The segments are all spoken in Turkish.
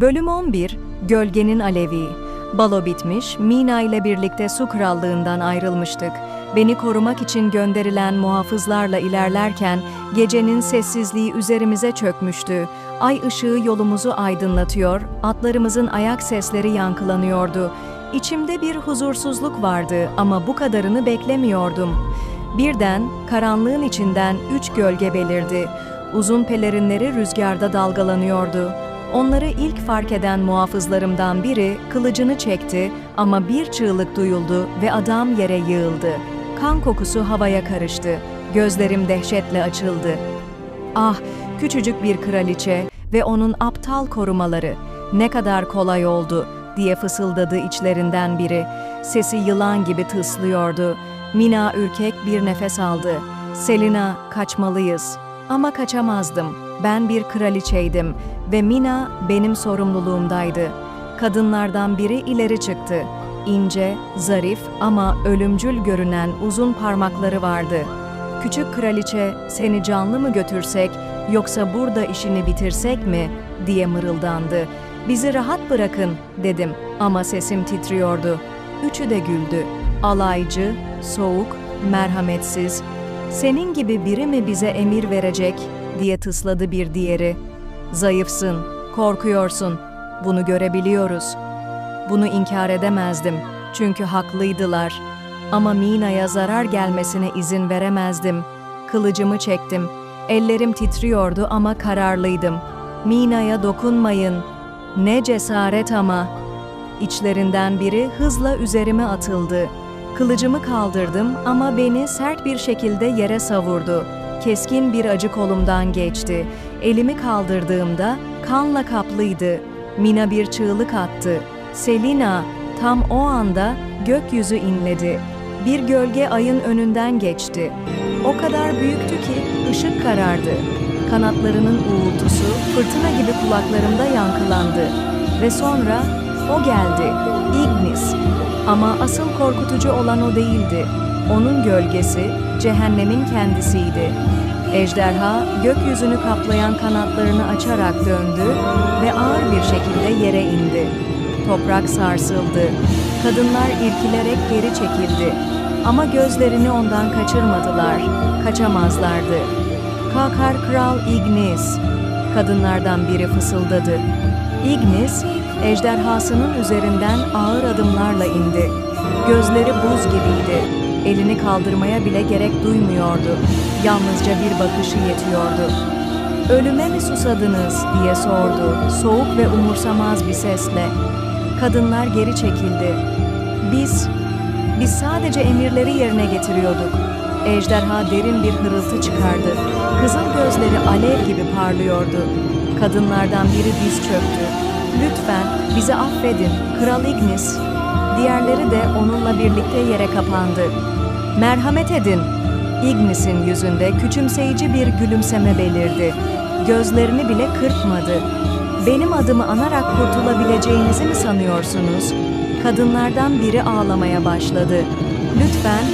Bölüm 11 Gölgenin Alevi Balo bitmiş, Mina ile birlikte su krallığından ayrılmıştık. Beni korumak için gönderilen muhafızlarla ilerlerken gecenin sessizliği üzerimize çökmüştü. Ay ışığı yolumuzu aydınlatıyor, atlarımızın ayak sesleri yankılanıyordu. İçimde bir huzursuzluk vardı ama bu kadarını beklemiyordum. Birden karanlığın içinden üç gölge belirdi. Uzun pelerinleri rüzgarda dalgalanıyordu. Onları ilk fark eden muhafızlarımdan biri kılıcını çekti ama bir çığlık duyuldu ve adam yere yığıldı. Kan kokusu havaya karıştı. Gözlerim dehşetle açıldı. Ah, küçücük bir kraliçe ve onun aptal korumaları. Ne kadar kolay oldu diye fısıldadı içlerinden biri. Sesi yılan gibi tıslıyordu. Mina ürkek bir nefes aldı. Selina, kaçmalıyız. Ama kaçamazdım. Ben bir kraliçeydim ve Mina benim sorumluluğumdaydı. Kadınlardan biri ileri çıktı. İnce, zarif ama ölümcül görünen uzun parmakları vardı. Küçük kraliçe, seni canlı mı götürsek yoksa burada işini bitirsek mi diye mırıldandı. Bizi rahat bırakın dedim ama sesim titriyordu. Üçü de güldü. Alaycı, soğuk, merhametsiz. Senin gibi biri mi bize emir verecek diye tısladı bir diğeri. Zayıfsın, korkuyorsun. Bunu görebiliyoruz. Bunu inkar edemezdim çünkü haklıydılar. Ama Mina'ya zarar gelmesine izin veremezdim. Kılıcımı çektim. Ellerim titriyordu ama kararlıydım. Mina'ya dokunmayın. Ne cesaret ama. İçlerinden biri hızla üzerime atıldı. Kılıcımı kaldırdım ama beni sert bir şekilde yere savurdu. Keskin bir acı kolumdan geçti. Elimi kaldırdığımda kanla kaplıydı. Mina bir çığlık attı. Selina, tam o anda gökyüzü inledi. Bir gölge ayın önünden geçti. O kadar büyüktü ki ışık karardı. Kanatlarının uğultusu fırtına gibi kulaklarımda yankılandı. Ve sonra o geldi, Ignis. Ama asıl korkutucu olan o değildi. Onun gölgesi cehennemin kendisiydi. Ejderha gökyüzünü kaplayan kanatlarını açarak döndü ve ağır bir şekilde yere indi. Toprak sarsıldı. Kadınlar irkilerek geri çekildi. Ama gözlerini ondan kaçırmadılar. Kaçamazlardı. Kalkar Kral Ignis. Kadınlardan biri fısıldadı. Ignis, ejderhasının üzerinden ağır adımlarla indi. Gözleri buz gibiydi. Elini kaldırmaya bile gerek duymuyordu. Yalnızca bir bakışı yetiyordu. Ölüme mi susadınız diye sordu, soğuk ve umursamaz bir sesle. Kadınlar geri çekildi. Biz, biz sadece emirleri yerine getiriyorduk. Ejderha derin bir hırıltı çıkardı. Kızıl gözleri alev gibi parlıyordu. Kadınlardan biri diz çöktü. Lütfen bizi affedin, Kral Ignis. Diğerleri de onunla birlikte yere kapandı. Merhamet edin. Ignis'in yüzünde küçümseyici bir gülümseme belirdi. Gözlerini bile kırpmadı. Benim adımı anarak kurtulabileceğinizi mi sanıyorsunuz? Kadınlardan biri ağlamaya başladı. Lütfen,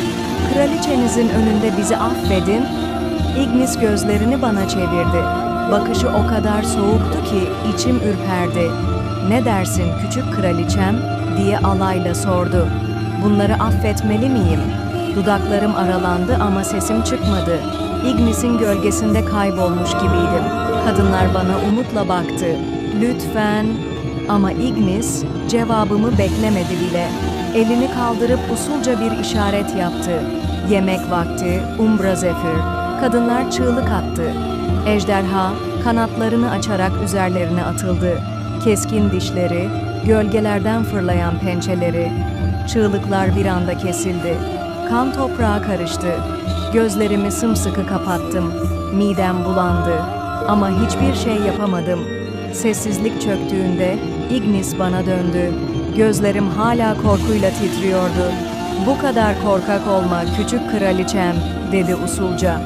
kraliçenizin önünde bizi affedin. Ignis gözlerini bana çevirdi. Bakışı o kadar soğuktu ki içim ürperdi. Ne dersin küçük kraliçem? diye alayla sordu. Bunları affetmeli miyim? Dudaklarım aralandı ama sesim çıkmadı. Ignis'in gölgesinde kaybolmuş gibiydim. Kadınlar bana umutla baktı. Lütfen. Ama Ignis cevabımı beklemedi bile. Elini kaldırıp usulca bir işaret yaptı. Yemek vakti, umbra zefir. Kadınlar çığlık attı. Ejderha kanatlarını açarak üzerlerine atıldı. Keskin dişleri, gölgelerden fırlayan pençeleri. Çığlıklar bir anda kesildi. Kan toprağa karıştı. Gözlerimi sımsıkı kapattım. Midem bulandı. Ama hiçbir şey yapamadım. Sessizlik çöktüğünde Ignis bana döndü. Gözlerim hala korkuyla titriyordu. Bu kadar korkak olma küçük kraliçem, dedi usulca.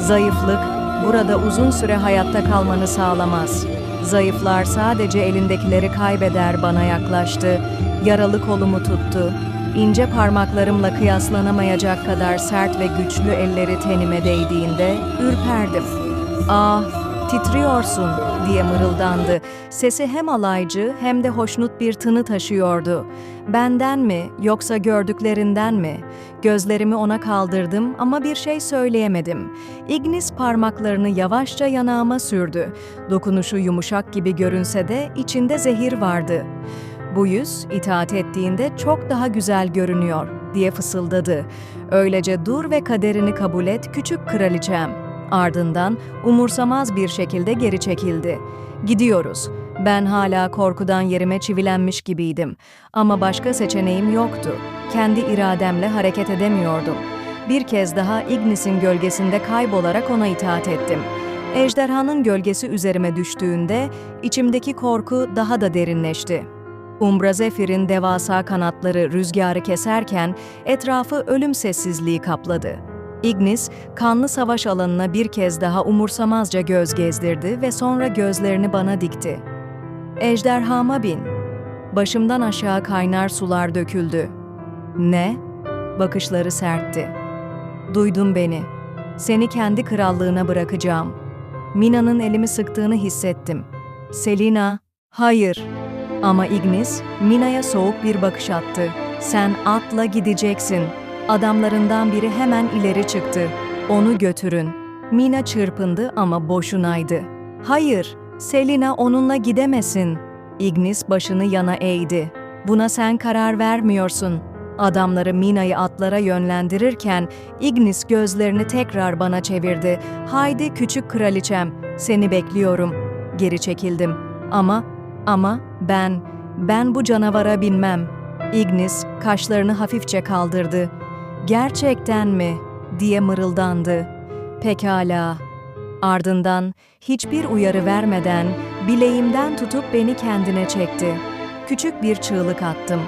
Zayıflık, burada uzun süre hayatta kalmanı sağlamaz. Zayıflar sadece elindekileri kaybeder bana yaklaştı. Yaralı kolumu tuttu. İnce parmaklarımla kıyaslanamayacak kadar sert ve güçlü elleri tenime değdiğinde ürperdim. Ah, titriyorsun diye mırıldandı. Sesi hem alaycı hem de hoşnut bir tını taşıyordu. Benden mi yoksa gördüklerinden mi? Gözlerimi ona kaldırdım ama bir şey söyleyemedim. Ignis parmaklarını yavaşça yanağıma sürdü. Dokunuşu yumuşak gibi görünse de içinde zehir vardı. Bu yüz itaat ettiğinde çok daha güzel görünüyor diye fısıldadı. Öylece dur ve kaderini kabul et küçük kraliçem. Ardından umursamaz bir şekilde geri çekildi. Gidiyoruz. Ben hala korkudan yerime çivilenmiş gibiydim. Ama başka seçeneğim yoktu. Kendi irademle hareket edemiyordum. Bir kez daha Ignis'in gölgesinde kaybolarak ona itaat ettim. Ejderhanın gölgesi üzerime düştüğünde içimdeki korku daha da derinleşti. Umbra Zephyr'in devasa kanatları rüzgarı keserken etrafı ölüm sessizliği kapladı. Ignis, kanlı savaş alanına bir kez daha umursamazca göz gezdirdi ve sonra gözlerini bana dikti. Ejderhama bin. Başımdan aşağı kaynar sular döküldü. Ne? Bakışları sertti. Duydun beni. Seni kendi krallığına bırakacağım. Mina'nın elimi sıktığını hissettim. Selina, hayır. Ama Ignis, Mina'ya soğuk bir bakış attı. Sen atla gideceksin. Adamlarından biri hemen ileri çıktı. Onu götürün. Mina çırpındı ama boşunaydı. Hayır, Selina onunla gidemesin. Ignis başını yana eğdi. Buna sen karar vermiyorsun. Adamları Mina'yı atlara yönlendirirken Ignis gözlerini tekrar bana çevirdi. Haydi küçük kraliçem, seni bekliyorum. Geri çekildim. Ama, ama ben, ben bu canavara binmem. Ignis kaşlarını hafifçe kaldırdı. Gerçekten mi? diye mırıldandı. Pekala. Ardından hiçbir uyarı vermeden bileğimden tutup beni kendine çekti. Küçük bir çığlık attım.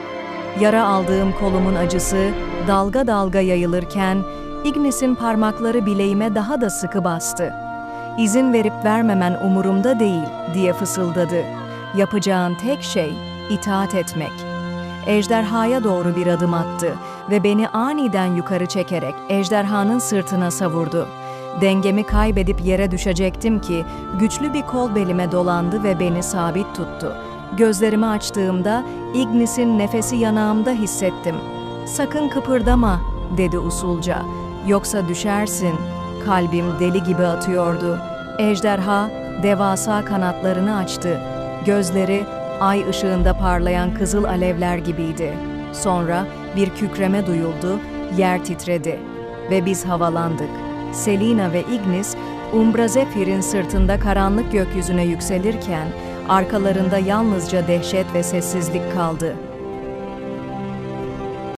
Yara aldığım kolumun acısı dalga dalga yayılırken Ignis'in parmakları bileğime daha da sıkı bastı. İzin verip vermemen umurumda değil diye fısıldadı. Yapacağın tek şey itaat etmek. Ejderhaya doğru bir adım attı ve beni aniden yukarı çekerek ejderhanın sırtına savurdu. Dengemi kaybedip yere düşecektim ki güçlü bir kol belime dolandı ve beni sabit tuttu. Gözlerimi açtığımda Ignis'in nefesi yanağımda hissettim. Sakın kıpırdama dedi usulca. Yoksa düşersin. Kalbim deli gibi atıyordu. Ejderha devasa kanatlarını açtı. Gözleri ay ışığında parlayan kızıl alevler gibiydi. Sonra bir kükreme duyuldu, yer titredi ve biz havalandık. Selina ve Ignis, Umbra Zephyr'in sırtında karanlık gökyüzüne yükselirken, arkalarında yalnızca dehşet ve sessizlik kaldı.